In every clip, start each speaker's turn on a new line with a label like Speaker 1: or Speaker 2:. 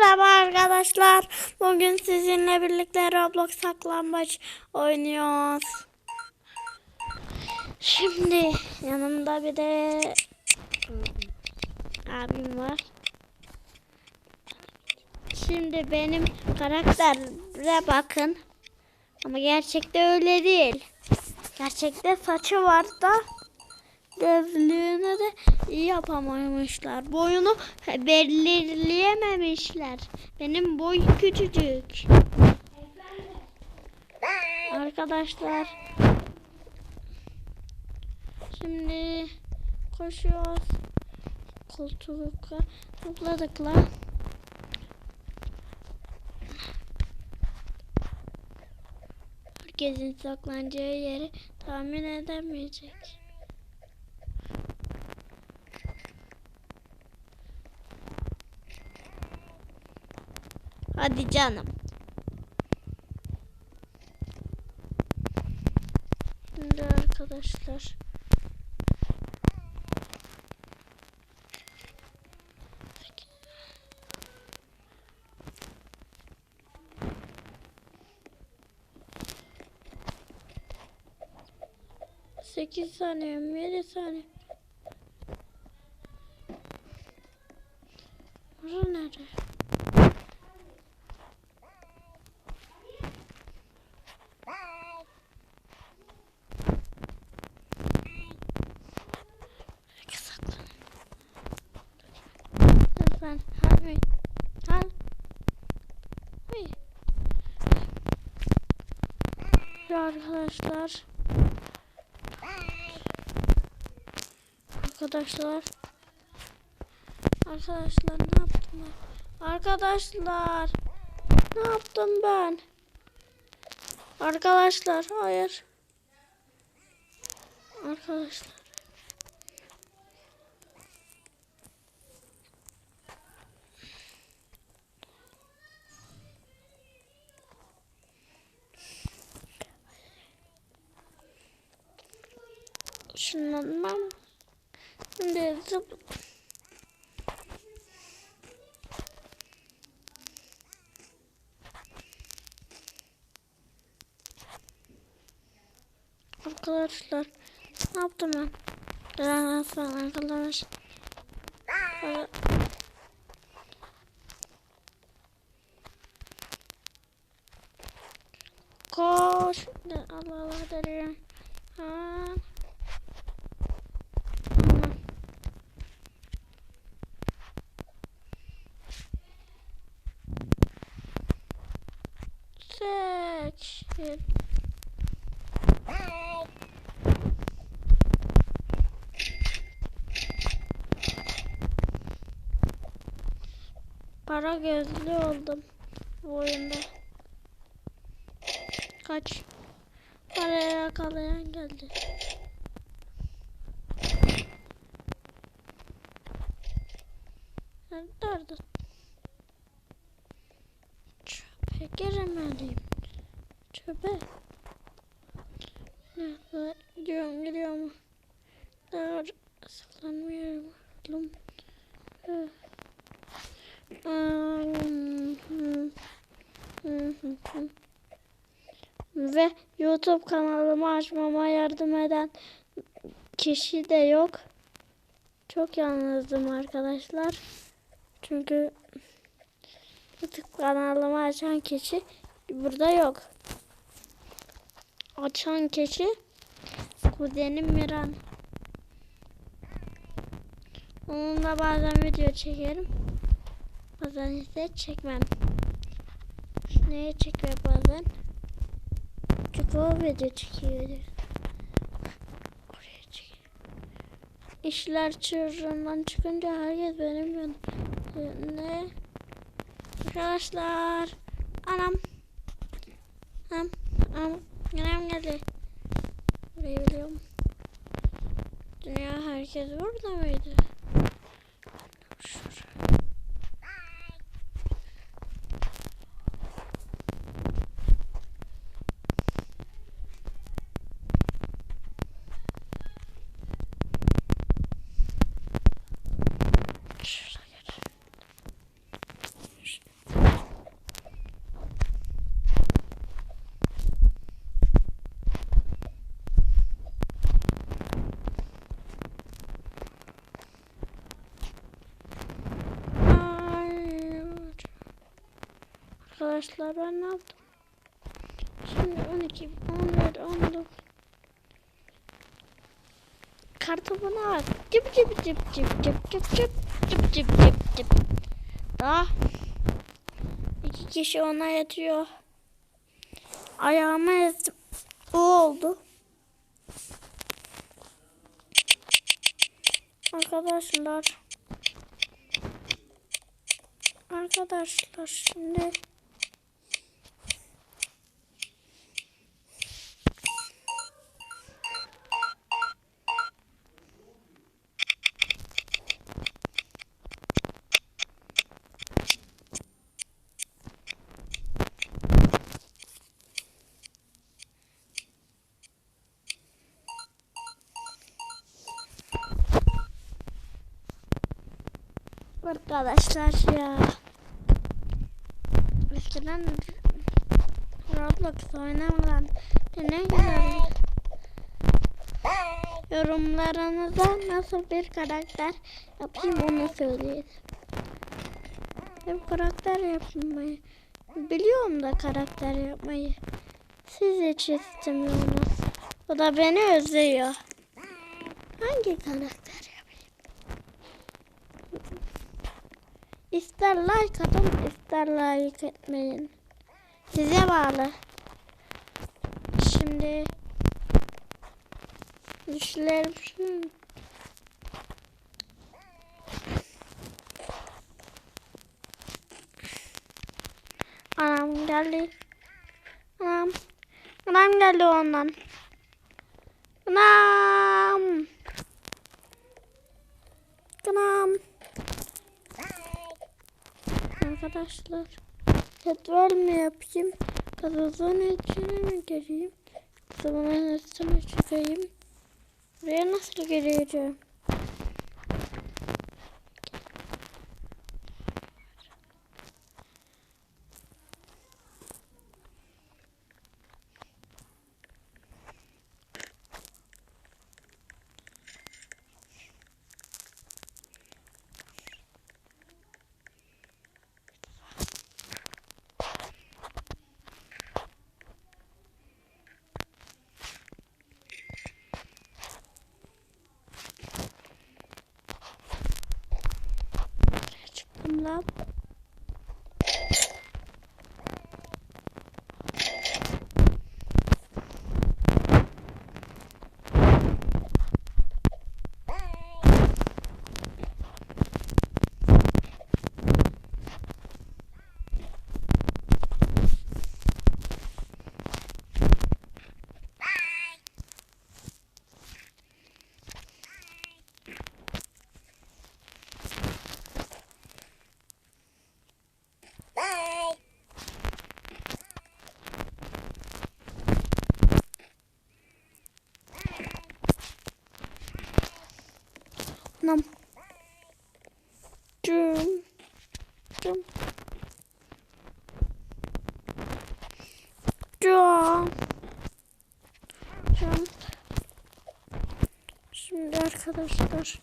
Speaker 1: Merhaba arkadaşlar. Bugün sizinle birlikte Roblox saklambaç oynuyoruz. Şimdi yanımda bir de abim var. Şimdi benim karaktere bakın. Ama gerçekte öyle değil. Gerçekte saçı var da gözlüğünü de yapamamışlar. Boyunu belirleyememişler. Benim boy küçücük. Arkadaşlar şimdi koşuyoruz. Koltuğa topladık la. Herkesin saklanacağı yeri tahmin edemeyecek. Hadi canım. Şimdi arkadaşlar. Sekiz saniye, yedi saniye. Bura nerede? Saklan. Saklan. Hadi. Hadi. Hadi. Ve arkadaşlar. Arkadaşlar. Arkadaşlar ne yaptım ben? Arkadaşlar. Ne yaptım ben? Arkadaşlar hayır. Arkadaşlar. Ben şimdi zıp Arkadaşlar ne yaptım ben? Daha falan arkadaş. Ee, Koş. Allah Allah derim. Ha. Seçil. Para gözlü oldum bu oyunda. Kaç. Paraya yakalayan geldi. Nerede? Çöpe giremeliyim. Çöpe. Nerede? Gidiyorum gidiyorum. Daha saklanmıyorum. Ee. Ve YouTube kanalımı açmama yardım eden kişi de yok. Çok yalnızdım arkadaşlar. Çünkü YouTube kanalımı açan kişi burada yok. Açan kişi kuzenim Miran. Onunla bazen video çekerim. Bazen ise çekmem. Neye çekiyor bazen? Çünkü o video çekiyor. İşler çığırından çıkınca herkes benim yanım. Ne? Arkadaşlar. Anam. Anam. Anam. Anam geldi. Burayı biliyorum. Dünya herkes burada mıydı? Arkadaşlar ben ne yaptım? Şimdi 12, 11, 19. Kartopunu at. Cıp cıp cıp cıp cıp cıp cıp cıp cıp cıp cıp. Daha iki kişi ona yatıyor. Ayağıma ezdim. O oldu. Arkadaşlar. Arkadaşlar şimdi Arkadaşlar ya. Eskiden Roblox oynamadan ne güzel. Yorumlarınıza nasıl bir karakter yapayım onu söyleyin. Hep karakter yapmayı biliyorum da karakter yapmayı. Siz hiç istemiyorsunuz. O da beni özlüyor. Hangi karakter İster like atın, ister like etmeyin. Size bağlı. Şimdi düşlerim şu. Anam geldi. Anam. Anam geldi ondan. Anam. Anam. Arkadaşlar. Cetvel mi yapayım? Kazazın içine mi gireyim? Kazanın üstüne çıkayım. Buraya nasıl gireceğim? yaptım. Can. Can. Şimdi arkadaşlar.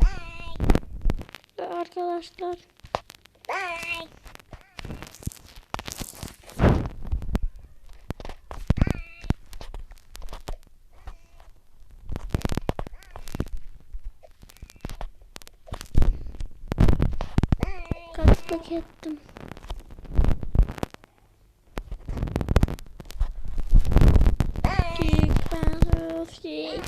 Speaker 1: Bye. Arkadaşlar. Bye. ıslak yaptım. Büyük ben Rusya'yı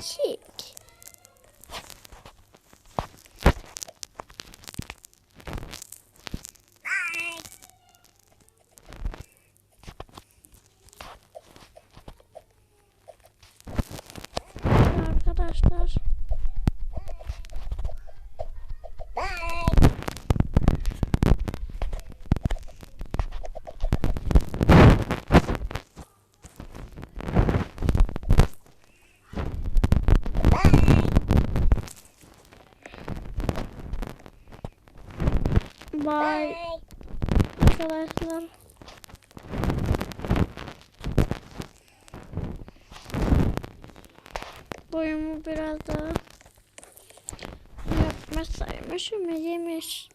Speaker 1: Bye. Arkadaşlar. Boyumu biraz daha yapmış saymışım yemiş.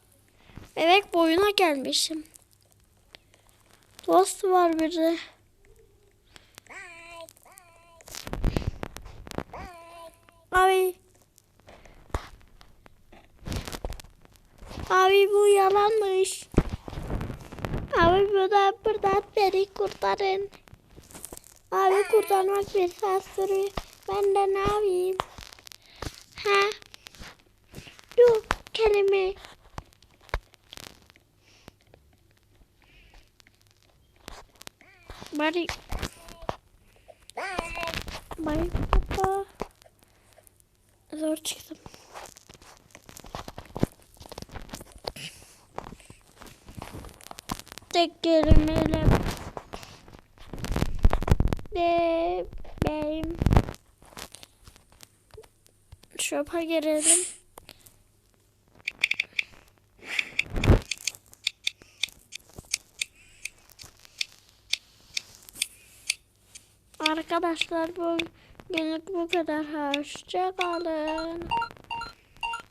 Speaker 1: Bebek boyuna gelmişim. Dost var biri. Bu yalanmış. Abi buradan buradan beni kurtarın. Abi kurtarmak bir saat sürüyor. Ben de ne yapayım? Ha? Dur kelime. Bari. Bari baba. Zor çıktım. Tek kelimeyle bebeğim. Şopa girelim. Arkadaşlar bu günlük bu kadar. Hoşça kalın.